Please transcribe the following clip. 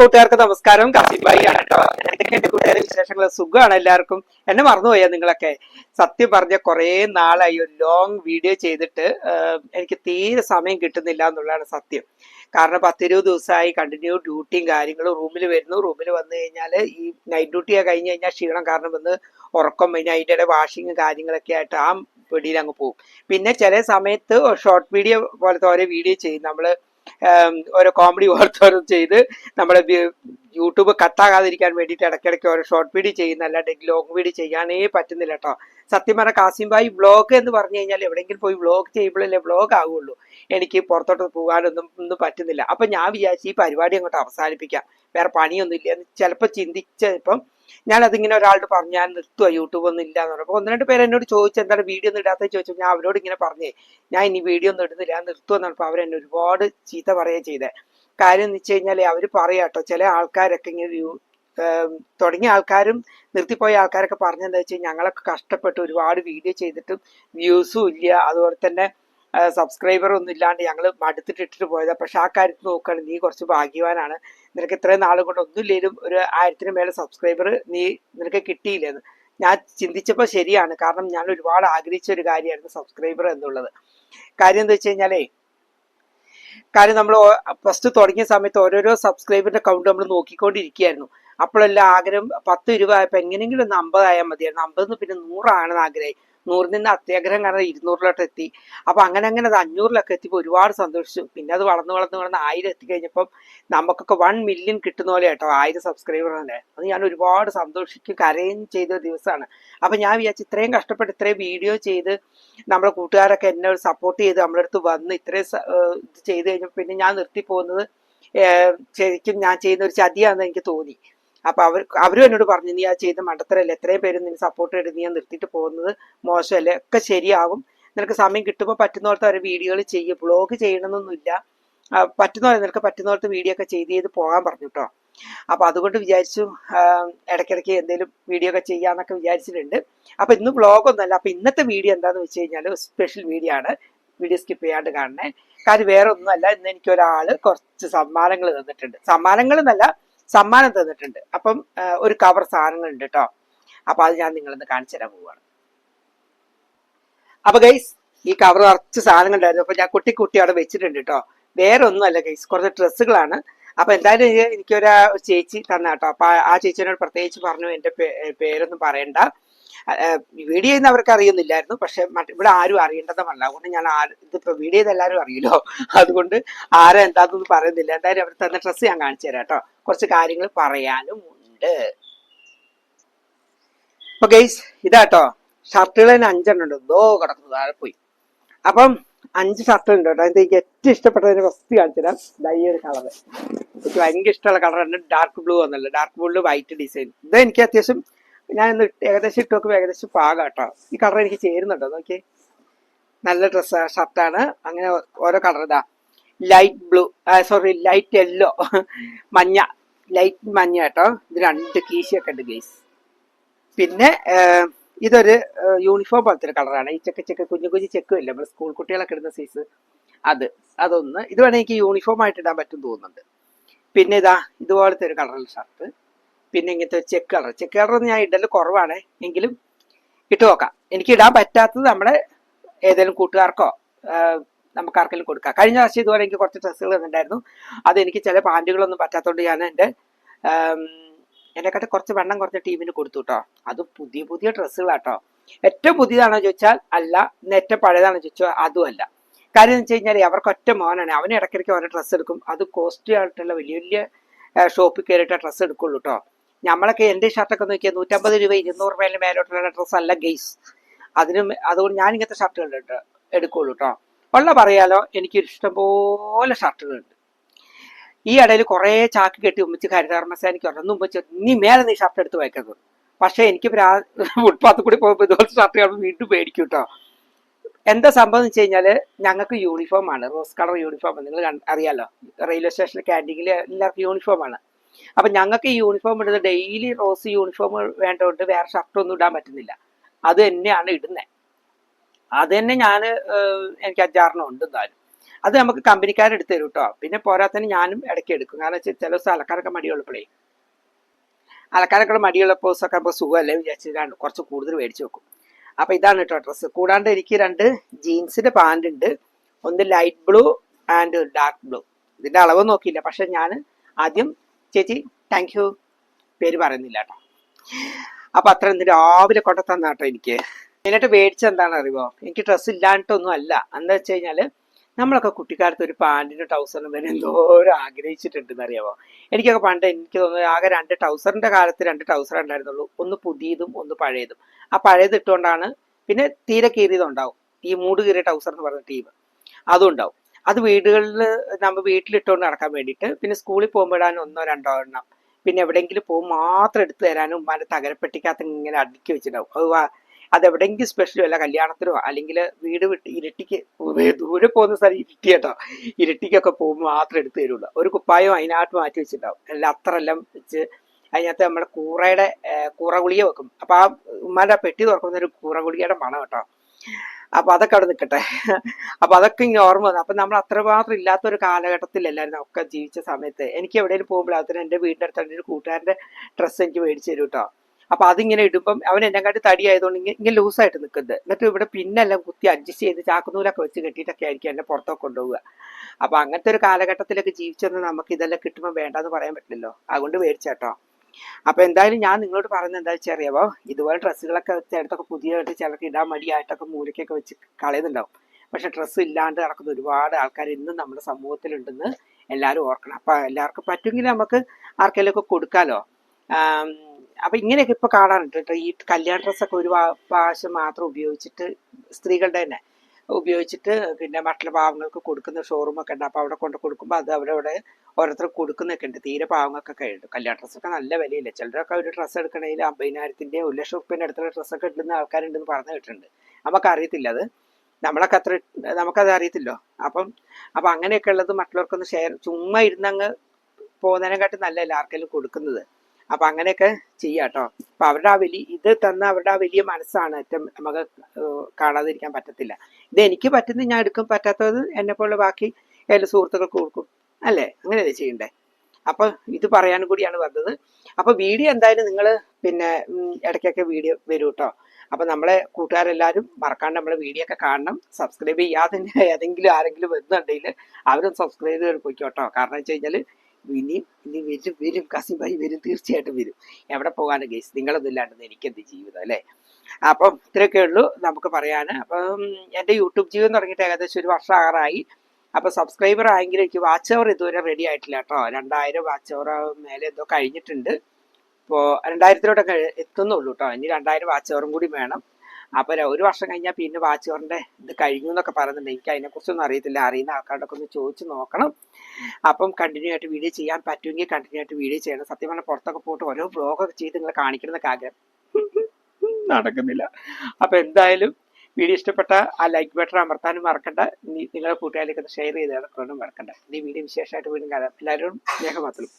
കൂട്ടുകാർക്ക് നമസ്കാരം. കാസിബായി ആണ് കേട്ടോ. എന്തൊക്കെ എന്റെ കൂട്ടുകാരെ വിശേഷങ്ങൾ? സുഖമാണ് എല്ലാവർക്കും. എന്നെ മറന്നുപോയാ നിങ്ങളൊക്കെ? സത്യം പറഞ്ഞ കുറേ നാളായി ഒരു ലോങ് വീഡിയോ ചെയ്തിട്ട് എനിക്ക് തീരെ സമയം കിട്ടുന്നില്ല എന്നുള്ളതാണ് സത്യം. കാരണം പത്തിരുപത് ദിവസമായി കണ്ടിന്യൂ ഡ്യൂട്ടിയും കാര്യങ്ങളും റൂമിൽ വരുന്നു. റൂമിൽ വന്നു കഴിഞ്ഞാൽ ഈ നൈറ്റ് ഡ്യൂട്ടി കഴിഞ്ഞ് കഴിഞ്ഞാൽ ക്ഷീണം കാരണം വന്ന് ഉറക്കം പിന്നെ അതിന്റെ ഇടയിൽ വാഷിങ് കാര്യങ്ങളൊക്കെ ആയിട്ട് ആ വെടിയിൽ അങ്ങ് പോകും. പിന്നെ ചില സമയത്ത് ഷോർട്ട് വീഡിയോ പോലത്തെ ഓരോ വീഡിയോ ചെയ്യും. നമ്മൾ ഓരോ കോമഡി ഓർത്തോരും ചെയ്ത് നമ്മുടെ യൂട്യൂബ് കത്താകാതിരിക്കാൻ വേണ്ടിയിട്ട് ഇടയ്ക്കിടയ്ക്ക് ഓരോ ഷോർട്ട് വീഡിയോ ചെയ്യുന്ന അല്ലാണ്ട് ലോങ് വീഡിയോ ചെയ്യാനേ പറ്റുന്നില്ല കേട്ടോ സത്യം പറഞ്ഞ കാസിംബായി വ്ളോഗ് എന്ന് പറഞ്ഞു കഴിഞ്ഞാൽ എവിടെയെങ്കിലും പോയി വ്ളോഗ് ചെയ്യുമ്പോഴല്ലേ വ്ളോഗ് ആവുള്ളൂ. എനിക്ക് പുറത്തോട്ട് പോകാനൊന്നും ഒന്നും പറ്റുന്നില്ല. അപ്പം ഞാൻ വിചാരിച്ചു ഈ പരിപാടി അങ്ങോട്ട് അവസാനിപ്പിക്കാം. വേറെ പണിയൊന്നും ഇല്ല എന്ന് ചിലപ്പോൾ ചിന്തിച്ചപ്പം ഞാൻ അതിങ്ങനെ ഒരാളോട് പറഞ്ഞു ഞാൻ നിർത്തുക യൂട്യൂബ് ഒന്നും ഇല്ല എന്ന് പറഞ്ഞപ്പോൾ ഒന്ന് രണ്ട് പേര് എന്നോട് ചോദിച്ചു എന്താണ് വീഡിയോ ഒന്നും ഇടാത്ത ചോദിച്ചു ഞാൻ അവരോട് ഇങ്ങനെ പറഞ്ഞേ ഞാൻ ഇനി വീഡിയോ ഒന്നും ഇടുന്നില്ല ഞാൻ നിർത്തുമെന്ന് പറഞ്ഞപ്പോൾ അവരെന്നെ ഒരുപാട് ചീത്ത പറയുകയും ചെയ്തേ. കാര്യം എന്ന് വെച്ച് കഴിഞ്ഞാൽ അവർ പറയാട്ടോ ചില ആൾക്കാരൊക്കെ ഇങ്ങനെ തുടങ്ങിയ ആൾക്കാരും നിർത്തിപ്പോയ ആൾക്കാരൊക്കെ പറഞ്ഞെന്താ വെച്ചാൽ ഞങ്ങളൊക്കെ കഷ്ടപ്പെട്ട് ഒരുപാട് വീഡിയോ ചെയ്തിട്ടും വ്യൂസും ഇല്ല. അതുപോലെ തന്നെ സബ്സ്ക്രൈബർ ഒന്നും ഇല്ലാണ്ട് ഞങ്ങൾ മടുത്തിട്ട് ഇട്ടിട്ട് പോയതാ. പക്ഷെ ആ കാര്യത്തിൽ നോക്കുകയാണ് നീ കുറച്ച് ഭാഗ്യവാനാണ്. നിനക്ക് ഇത്രയും നാളും കൊണ്ട് ഒന്നുമില്ലേലും ഒരു ആയിരത്തിന് മേലെ സബ്സ്ക്രൈബർ നീ നിനക്ക് കിട്ടിയില്ലെന്ന്. ഞാൻ ചിന്തിച്ചപ്പോൾ ശരിയാണ്. കാരണം ഞാൻ ഒരുപാട് ആഗ്രഹിച്ച ഒരു കാര്യമായിരുന്നു സബ്സ്ക്രൈബർ എന്നുള്ളത്. കാര്യം എന്താ വെച്ച് കഴിഞ്ഞാലേ കാര്യം നമ്മൾ ഫസ്റ്റ് തുടങ്ങിയ സമയത്ത് ഓരോരോ സബ്സ്ക്രൈബറിന്റെ കൗണ്ട് നമ്മൾ നോക്കിക്കൊണ്ടിരിക്കുകയായിരുന്നു. അപ്പോഴെല്ലാം ആഗ്രഹം പത്ത് രൂപ ആയപ്പോൾ എങ്ങനെയെങ്കിലും ഒന്ന് അമ്പതായാൽ മതിയായിരുന്നു. അമ്പതിന് പിന്നെ നൂറാണെന്ന് ആഗ്രഹമായി നൂറിൽ നിന്ന് അത്യാഗ്രഹം കാരണം ഇരുന്നൂറിലോട്ട് എത്തി. അപ്പൊ അങ്ങനെ അങ്ങനെ അത് അഞ്ഞൂറിലൊക്കെ എത്തിയപ്പോൾ ഒരുപാട് സന്തോഷിച്ചു. പിന്നെ അത് വളർന്ന് വളർന്ന് വളർന്ന് ആയിരം എത്തിക്കഴിഞ്ഞപ്പം നമുക്കൊക്കെ വൺ മില്യൺ കിട്ടുന്ന പോലെ കേട്ടോ ആയിരം സബ്സ്ക്രൈബർ തന്നെ. അത് ഞാൻ ഒരുപാട് സന്തോഷിക്കും കരയും ചെയ്ത ദിവസമാണ്. അപ്പൊ ഞാൻ വിചാരിച്ചു ഇത്രയും കഷ്ടപ്പെട്ട് ഇത്രയും വീഡിയോ ചെയ്ത് നമ്മുടെ കൂട്ടുകാരൊക്കെ എന്നെ സപ്പോർട്ട് ചെയ്ത് നമ്മുടെ അടുത്ത് വന്ന് ഇത്രയും ഇത് ചെയ്ത് കഴിഞ്ഞപ്പോൾ പിന്നെ ഞാൻ നിർത്തി പോകുന്നത് ശരിക്കും ഞാൻ ചെയ്യുന്ന ഒരു ചതിയാണെന്ന് എനിക്ക് തോന്നി. അപ്പൊ അവർ അവരും എന്നോട് പറഞ്ഞു നീ ആ ചെയ്ത മണ്ടത്തരല്ലേ? എത്രയും പേര് നിന്നെ സപ്പോർട്ട് ചെയ്ത് നീ നിർത്തിയിട്ട് പോകുന്നത് മോശമല്ലേ? ഒക്കെ ശരിയാകും. നിനക്ക് സമയം കിട്ടുമ്പോൾ പറ്റുന്ന അവർ വീഡിയോകൾ ചെയ്യും. ബ്ലോഗ് ചെയ്യണമെന്നൊന്നുമില്ല. ആ, പറ്റുന്ന പോലെ നിനക്ക് പറ്റുന്നോടത്ത് വീഡിയോ ഒക്കെ ചെയ്ത് ചെയ്ത് പോകാൻ പറഞ്ഞു കേട്ടോ അപ്പൊ അതുകൊണ്ട് വിചാരിച്ചു ഇടയ്ക്കിടയ്ക്ക് എന്തെങ്കിലും വീഡിയോ ഒക്കെ ചെയ്യാന്നൊക്കെ വിചാരിച്ചിട്ടുണ്ട്. അപ്പൊ ഇന്ന് വ്ളോഗ് ഒന്നല്ല അപ്പൊ ഇന്നത്തെ വീഡിയോ എന്താന്ന് വെച്ച് കഴിഞ്ഞാൽ സ്പെഷ്യൽ വീഡിയോ ആണ്. വീഡിയോ സ്കിപ്പ് ചെയ്യാണ്ട് കാണണേ. കാര്യം വേറെ ഒന്നുമല്ല. ഇന്ന് എനിക്ക് ഒരാൾ കുറച്ച് സമ്മാനങ്ങൾ തന്നിട്ടുണ്ട്. സമ്മാനങ്ങൾ എന്നല്ല സമ്മാനം തന്നിട്ടുണ്ട്. അപ്പം ഒരു കവർ സാധനങ്ങൾ ഉണ്ട് കേട്ടോ അപ്പൊ അത് ഞാൻ നിങ്ങളിന്ന് കാണിച്ചു തരാൻ പോവുകയാണ് അപ്പൊ ഗൈസ് ഈ കവർ നിറച്ച് സാധനങ്ങൾ ഉണ്ടായിരുന്നു അപ്പൊ ഞാൻ കുട്ടി കുട്ടി അവിടെ വെച്ചിട്ടുണ്ട് കേട്ടോ വേറെ ഒന്നുമല്ല ഗൈസ് കുറച്ച് ഡ്രസ്സുകളാണ്. അപ്പൊ എന്തായാലും എനിക്കൊരു ചേച്ചി തന്ന കേട്ടോ അപ്പൊ ആ- ചേച്ചിനോട് പ്രത്യേകിച്ച് പറഞ്ഞു എന്റെ പേ- പേരൊന്നും പറയണ്ട. വീഡിയോ ചെയ്യുന്ന അവർക്ക് അറിയുന്നില്ലായിരുന്നു പക്ഷെ ഇവിടെ ആരും അറിയേണ്ടത് അതുകൊണ്ട് ഞാൻ ഇതിപ്പോ വീഡിയോ ചെയ്ത് എല്ലാവരും അറിയില്ലോ. അതുകൊണ്ട് ആരാ എന്താണെന്നൊന്നും പറയുന്നില്ല. എന്തായാലും അവർ തന്ന ഡ്രസ്സ് ഞാൻ കാണിച്ചു തരാം കേട്ടോ. കുറച്ച് കാര്യങ്ങൾ പറയാനും ഉണ്ട് അപ്പൊ ഗൈസ് ഇതാട്ടോ ഷർട്ടുകൾ തന്നെ അഞ്ചെണ്ണം ഉണ്ട്. എന്തോ കിടക്കുന്നു. താഴെ പോയി. അപ്പം അഞ്ച് ഷർട്ട് ഉണ്ട് കേട്ടോ. എനിക്ക് ഏറ്റവും ഇഷ്ടപ്പെട്ടതിന് ഫസ്റ്റ് കാണിച്ചു തരാം. ദാ ഈ ഒരു കളർ എനിക്ക് ഭയങ്കര ഇഷ്ടമുള്ള കളറാണ്. ഡാർക്ക് ബ്ലൂ എന്നല്ല ഡാർക്ക് ബ്ലൂ വൈറ്റ് ഡിസൈൻ ഇത് എനിക്ക് അത്യാവശ്യം ഞാൻ ഇന്ന് ഏകദേശം ഇട്ട് നോക്കുമ്പോൾ ഏകദേശം പാകട്ടോ. കേട്ടോ ഈ കളർ എനിക്ക് ചേരുന്നുണ്ടോ. നോക്കി നല്ല ഡ്രസ്സ് ഷർട്ടാണ് അങ്ങനെ ഓരോ കളർ ഇതാ. Light blue sorry light yellow മഞ്ഞ ലൈറ്റ് മഞ്ഞ കേട്ടോ. ഇത് രണ്ട് കീശയൊക്കെ ഉണ്ട് ഗെയ്സ് പിന്നെ ഇതൊരു യൂണിഫോം പോലത്തെ ഒരു കളറാണ് ഈ ചെക്ക് ചെക്ക് കുഞ്ഞു കുഞ്ഞു ചെക്കും ഇല്ല? സ്കൂൾ കുട്ടികളൊക്കെ ഇടുന്ന സൈസ് അത്. അതൊന്ന്. ഇത് വേണമെങ്കിൽ എനിക്ക് യൂണിഫോം ആയിട്ട് ഇടാൻ പറ്റും തോന്നുന്നുണ്ട്. പിന്നെ ഇതാ ഇതുപോലത്തെ ഒരു കളറുള്ള ഷർട്ട് പിന്നെ ഇങ്ങനത്തെ ചെക്ക് കളർ ചെക്ക് കളർ ഞാൻ ഇടൽ കുറവാണ്. എങ്കിലും ഇട്ട് നോക്കാം. എനിക്ക് ഇടാൻ പറ്റാത്തത് നമ്മുടെ ഏതെങ്കിലും കൂട്ടുകാർക്കോ നമുക്ക് ആർക്കെങ്കിലും കൊടുക്കാം. കഴിഞ്ഞ പ്രാവശ്യം ഇതുപോലെ എനിക്ക് കുറച്ച് ഡ്രസ്സുകൾ തന്നിട്ടുണ്ടായിരുന്നു. അത് എനിക്ക് ചില പാന്റുകളൊന്നും പറ്റാത്തതുകൊണ്ട് ഞാൻ എന്റെ എന്നെക്കാട്ട് കുറച്ച് വെണ്ണം കുറച്ച് ടീമിന് കൊടുത്തു കേട്ടോ അത് പുതിയ പുതിയ ഡ്രസ്സുകളാട്ടോ. ഏറ്റവും പുതിയതാണോ ചോദിച്ചാൽ അല്ല. ഏറ്റവും പഴയതാണോ ചോദിച്ചാൽ അതും അല്ല. കാര്യം എന്ന് വെച്ച് കഴിഞ്ഞാൽ അവർക്ക് ഒറ്റ മോനാണ്. അവന് ഇടയ്ക്കിടയ്ക്ക് ഓരോ ഡ്രസ്സ് എടുക്കും. അത് കോസ്റ്റ്ലി ആയിട്ടുള്ള വലിയ വലിയ ഷോപ്പിൽ കയറിയിട്ട് ഡ്രസ്സ് എടുക്കുള്ളൂ കേട്ടോ നമ്മളൊക്കെ എന്റെ ഷർട്ടൊക്കെ നോക്കിയാൽ നൂറ്റമ്പത് രൂപ ഇരുന്നൂറ് രൂപയിൽ മേലോട്ടുള്ള ഡ്രസ്സ് അല്ല ഗെയ്സ് അതിനും അതുകൊണ്ട് ഞാൻ ഇങ്ങനത്തെ ഷർട്ടുകൾ എടുക്കുള്ളൂ കേട്ടോ ഉള്ള പറയാലോ എനിക്ക് ഇഷ്ടംപോലെ ഷർട്ടുകളുണ്ട് ഈ ഇടയിൽ കുറേ ചാക്ക് കെട്ടി ഉമ്മിച്ച് ഹരിതകർമ്മസേനയ്ക്ക് ഒരെണ്ണം ഉമ്മിച്ച് നീ മേലെ നീ ഷർട്ട് എടുത്ത് വയ്ക്കുന്നത് പക്ഷേ എനിക്ക് ഫുട്പാത്തിൽ കൂടി പോകുമ്പോൾ ഇതുപോലത്തെ ഷർട്ട് കാണുമ്പോൾ വീണ്ടും പേടിക്കും കേട്ടോ എന്താ സംഭവം എന്ന് വെച്ച് കഴിഞ്ഞാൽ ഞങ്ങൾക്ക് യൂണിഫോമാണ് റോസ് കളർ യൂണിഫോം നിങ്ങൾ അറിയാലോ? റെയിൽവേ സ്റ്റേഷനിലെ ക്യാന്റീനിൽ എല്ലാവർക്കും യൂണിഫോം ആണ്. അപ്പൊ ഞങ്ങൾക്ക് ഈ യൂണിഫോം ഇടുന്നത് ഡെയിലി റോസ് യൂണിഫോം വേണ്ടതുകൊണ്ട് വേറെ ഷർട്ടൊന്നും ഇടാൻ പറ്റുന്നില്ല. അത് തന്നെയാണ് ഇടുന്നത് അത് തന്നെ ഞാൻ എനിക്ക് അഞ്ചാറെണ്ണം ഉണ്ട് എന്തായാലും അത് നമുക്ക് കമ്പനിക്കാരെടുത്ത് തരും കേട്ടോ പിന്നെ പോരാത്തന്നെ ഞാനും ഇടയ്ക്ക് എടുക്കും. കാരണം വെച്ചാൽ ചില ദിവസം അലക്കാരൊക്കെ മടിയുള്ളപ്പോഴേ അലക്കാരൊക്കെ മടിയുള്ളപ്പോൾ പോസൊക്കെ നമുക്ക് സുഖമല്ലേ വിചാരിച്ചിട്ടാണ് കുറച്ച് കൂടുതൽ മേടിച്ച് വെക്കും. അപ്പോൾ ഇതാണ് കേട്ടോ ഡ്രസ്സ് കൂടാണ്ട് എനിക്ക് രണ്ട് ജീൻസിന്റെ പാന്റ് ഉണ്ട്. ഒന്ന് light blue and dark blue ഇതിന്റെ അളവ് നോക്കിയില്ല. പക്ഷെ ഞാൻ ആദ്യം ചേച്ചി താങ്ക് യു പേര് പറയുന്നില്ല കേട്ടോ. അപ്പൊ അത്ര ഇന്ന് രാവിലെ കൊണ്ട തന്ന കേട്ടോ എനിക്ക്. എന്നിട്ട് മേടിച്ച എന്താണ് അറിയുമോ? എനിക്ക് ഡ്രസ്സ് ഇല്ലാണ്ടൊന്നും അല്ല. എന്താ വെച്ച് കഴിഞ്ഞാൽ നമ്മളൊക്കെ കുട്ടിക്കാലത്ത് ഒരു പാന്റിനും ടൗസറിനും വരെ എന്തോരം ആഗ്രഹിച്ചിട്ടുണ്ടെന്ന് അറിയാമോ? എനിക്കൊക്കെ പണ്ട് എനിക്ക് തോന്നുന്നു ആകെ രണ്ട് ടൗസറിന്റെ കാലത്ത് രണ്ട് ടൗസർ ഉണ്ടായിരുന്നുള്ളൂ. ഒന്ന് പുതിയതും ഒന്ന് പഴയതും. ആ പഴയത് ഇട്ടുകൊണ്ടാണ് പിന്നെ തീരെ കീറിയതുണ്ടാവും ഈ മൂട് കീറിയ ടൗസർ എന്ന് പറഞ്ഞ ടീം അതും ഉണ്ടാവും. അത് വീടുകളിൽ നമ്മൾ വീട്ടിലിട്ടുകൊണ്ട് നടക്കാൻ വേണ്ടിയിട്ട് പിന്നെ സ്കൂളിൽ പോകുമ്പോഴാണ് ഒന്നോ രണ്ടോ എണ്ണം. പിന്നെ എവിടെയെങ്കിലും പോകും മാത്രം എടുത്തു തരാനും ഉമ്മാന്റെ തകരപ്പെട്ടിക്കകത്ത് ഇങ്ങനെ അടുക്കി വെച്ചിട്ടുണ്ടാവും. അത് അതെവിടെയെങ്കിലും സ്പെഷ്യലോ അല്ല കല്യാണത്തിനോ അല്ലെങ്കിൽ വീട് വിട്ട് ഇരട്ടിക്ക് ദൂരെ പോകുന്ന സ്ഥലം ഇരട്ടി കേട്ടോ. ഇരട്ടിക്കൊക്കെ പോകുമ്പോൾ മാത്രം എടുത്തു തരുള്ളൂ. ഒരു കുപ്പായം അതിനകത്ത് മാറ്റി വെച്ചിട്ടുണ്ടാവും. എല്ലാം വെച്ച് അതിനകത്ത് നമ്മുടെ കൂറയുടെ കൂറ ഗുളിക വെക്കും. അപ്പൊ ആ ഉമ്മാന്റെ പെട്ടി തുറക്കുന്ന ഒരു കൂറ ഗുളികയുടെ മണം കേട്ടോ. അപ്പൊ അതൊക്കെ അവിടെ നിൽക്കട്ടെ അപ്പൊ അതൊക്കെ ഇങ്ങനെ ഓർമ്മ വന്നു. അപ്പൊ നമ്മൾ അത്രമാത്രം ഇല്ലാത്ത ഒരു കാലഘട്ടത്തിലല്ലായിരുന്നു ഒക്കെ ജീവിച്ച സമയത്ത്. എനിക്ക് എവിടെയെങ്കിലും പോകുമ്പോഴത്തേനും എന്റെ വീടിന്റെ അടുത്ത് എന്റെ ഒരു കൂട്ടുകാരന്റെ ഡ്രസ്സ് എനിക്ക് മേടിച്ചു തരും കേട്ടോ അപ്പൊ അതിങ്ങനെ ഇടുമ്പം അവൻ എന്നെക്കാട്ടി തടി ആയതുകൊണ്ട് ഇങ്ങനെ ഇങ്ങനെ ലൂസായിട്ട് നിൽക്കുന്നത്. എന്നിട്ട് ഇവിടെ പിന്നെല്ലാം കുത്തി അഡ്ജസ്റ്റ് ചെയ്ത് ചാക്കുനൂലൊക്കെ വെച്ച് കെട്ടിയിട്ടൊക്കെ ആയിരിക്കും എന്നെ പുറത്തൊക്കെ കൊണ്ടുപോവുക. അപ്പൊ അങ്ങനത്തെ ഒരു കാലഘട്ടത്തിലൊക്കെ ജീവിച്ചെന്ന് നമുക്ക് ഇതെല്ലാം കിട്ടുമ്പോൾ വേണ്ടെന്ന് പറയാൻ പറ്റില്ലല്ലോ. അതുകൊണ്ട് മേടിച്ചേട്ടോ. അപ്പൊ എന്തായാലും ഞാൻ നിങ്ങളോട് പറയുന്നത് എന്താ വെച്ചാൽ അറിയാമോ ഇതുപോലെ ഡ്രസ്സുകളൊക്കെ ചിലത്തൊക്കെ പുതിയതായിട്ട് ചിലർക്ക് ഇടാൻ മടിയായിട്ടൊക്കെ മൂലയ്ക്കൊക്കെ വെച്ച് കളയുന്നുണ്ടാവും. പക്ഷെ ഡ്രസ്സ് ഇല്ലാണ്ട് നടക്കുന്ന ഒരുപാട് ആൾക്കാർ ഇന്നും നമ്മുടെ സമൂഹത്തിലുണ്ടെന്ന് എല്ലാവരും ഓർക്കണം. അപ്പൊ എല്ലാവർക്കും പറ്റുമെങ്കിൽ നമുക്ക് ആർക്കെല്ലാം ഒക്കെ കൊടുക്കാലോ അപ്പൊ ഇങ്ങനെയൊക്കെ ഇപ്പൊ കാണാറുണ്ട് ഈ കല്യാണ ഡ്രസ്സൊക്കെ ഒരു പ്രാ- പ്രാവശ്യം മാത്രം ഉപയോഗിച്ചിട്ട് സ്ത്രീകളുടെ തന്നെ. ഉപയോഗിച്ചിട്ട് പിന്നെ മറ്റുള്ള പാവങ്ങൾക്ക് കൊടുക്കുന്ന ഷോറൂമൊക്കെ ഉണ്ട്. അപ്പോൾ അവിടെ കൊണ്ട് കൊടുക്കുമ്പോൾ അത് അവരവിടെ ഓരോരുത്തർ കൊടുക്കുന്നൊക്കെ ഉണ്ട്. തീരെ പാവങ്ങൾക്കൊക്കെ ഉണ്ട് കല്യാണ ഡ്രസ്സൊക്കെ നല്ല വിലയില്ല? ചിലരൊക്കെ ഒരു ഡ്രസ്സ് എടുക്കണമെങ്കിൽ അമ്പതിനായിരത്തിന്റെ ഒരു ലക്ഷം റുപ്യേന്റെ അടുത്തുള്ള ഡ്രസ്സൊക്കെ ഇടുന്ന ആൾക്കാരുണ്ടെന്ന് പറഞ്ഞു കേട്ടിട്ടുണ്ട്. നമുക്കറിയത്തില്ല അത്. നമ്മളൊക്കെ അത്ര നമുക്കത് അറിയത്തില്ലോ? അപ്പം അപ്പം അങ്ങനെയൊക്കെ ഉള്ളത് മറ്റുള്ളവർക്കൊന്ന് ഷെയർ ചുമ്മാ ഇരുന്നങ്ങ് പോകുന്നതിനെക്കാട്ടി നല്ലതല്ല ആർക്കെങ്കിലും കൊടുക്കുന്നത്? അപ്പം അങ്ങനെയൊക്കെ ചെയ്യാം കേട്ടോ. അപ്പം അവരുടെ ആ വലിയ ഇത് തന്ന അവരുടെ ആ വലിയ മനസ്സാണ് ഏറ്റവും നമുക്ക് കാണാതിരിക്കാൻ പറ്റത്തില്ല. ഇത് എനിക്ക് പറ്റുന്നത് ഞാൻ എടുക്കും പറ്റാത്തത് എന്നെ പോലെ ബാക്കി എല്ലാ സുഹൃത്തുക്കൾക്ക് കൊടുക്കും. അല്ലേ? അങ്ങനെയല്ലേ ചെയ്യണ്ടേ. അപ്പൊ ഇത് പറയാനും കൂടിയാണ് വന്നത്. അപ്പൊ വീഡിയോ എന്തായാലും നിങ്ങൾ പിന്നെ ഇടയ്ക്കൊക്കെ വീഡിയോ വരും കേട്ടോ അപ്പൊ നമ്മളെ കൂട്ടുകാരെല്ലാവരും മറക്കാണ്ട് നമ്മളെ വീഡിയോ ഒക്കെ കാണണം. സബ്സ്ക്രൈബ് ചെയ്യാതെ ഏതെങ്കിലും ആരെങ്കിലും വരുന്നുണ്ടെങ്കിൽ അവരും സബ്സ്ക്രൈബ് ചെയ്ത് പോയിക്കോട്ടോ. കാരണം വെച്ച് കഴിഞ്ഞാൽ ഇനിയും ഇനി വരും വരും. കസിൻ ഭായി വരും തീർച്ചയായിട്ടും വരും. എവിടെ പോകാനും കേസ് നിങ്ങളൊന്നും ഇല്ലാണ്ടെന്ന് എനിക്കെന്ത് ജീവിതം അല്ലേ? അപ്പം ഇത്രയൊക്കെ ഉള്ളൂ നമുക്ക് പറയാൻ അപ്പം എന്റെ യൂട്യൂബ് ജീവിതം തുടങ്ങിയിട്ട് ഏകദേശം ഒരു വർഷം ആറായി അപ്പൊ സബ്സ്ക്രൈബർ ആയെങ്കിലും എനിക്ക് വാച്ച് അവർ ഇതുവരെ റെഡി ആയിട്ടില്ല കേട്ടോ. രണ്ടായിരം വാച്ച് അവർ മേലെ എന്തോ കഴിഞ്ഞിട്ടുണ്ട്. ഇപ്പോൾ രണ്ടായിരത്തിലോട്ടൊക്കെ എത്തുന്നുള്ളൂ കേട്ടോ. ഇനി രണ്ടായിരം വാച്ച് അവറും കൂടി വേണം. അപ്പോൾ ഒരു വർഷം കഴിഞ്ഞാൽ പിന്നെ വാച്ച് അവറിന്റെ ഇത് കഴിഞ്ഞു എന്നൊക്കെ പറയുന്നുണ്ട്. എനിക്ക് അതിനെക്കുറിച്ചൊന്നും അറിയത്തില്ല. അറിയുന്ന ആൾക്കാരോടൊക്കെ ഒന്ന് ചോദിച്ചു നോക്കണം. അപ്പം കണ്ടിന്യൂ ആയിട്ട് വീഡിയോ ചെയ്യാൻ പറ്റുമെങ്കിൽ കണ്ടിന്യൂ ആയിട്ട് വീഡിയോ ചെയ്യണം. സത്യം പറഞ്ഞാൽ പുറത്തൊക്കെ പോയിട്ട് ഓരോ ബ്ലോഗൊക്കെ ചെയ്ത് നിങ്ങളെ കാണിക്കണം എന്നൊക്കെ ആഗ്രഹം. നടക്കുന്നില്ല. അപ്പൊ എന്തായാലും വീഡിയോ ഇഷ്ടപ്പെട്ട ആ ലൈക്ക് ബട്ടൺ അമർത്താനും മറക്കണ്ട. ഇനി നിങ്ങളുടെ കൂട്ടുകാരിലേക്ക് ഷെയർ ചെയ്ത് ഇടക്കാനും മറക്കണ്ട. ഇനി വീഡിയോ വിശേഷമായിട്ട് വീണ്ടും കാണാം. എല്ലാവരും സ്നേഹമാത്രം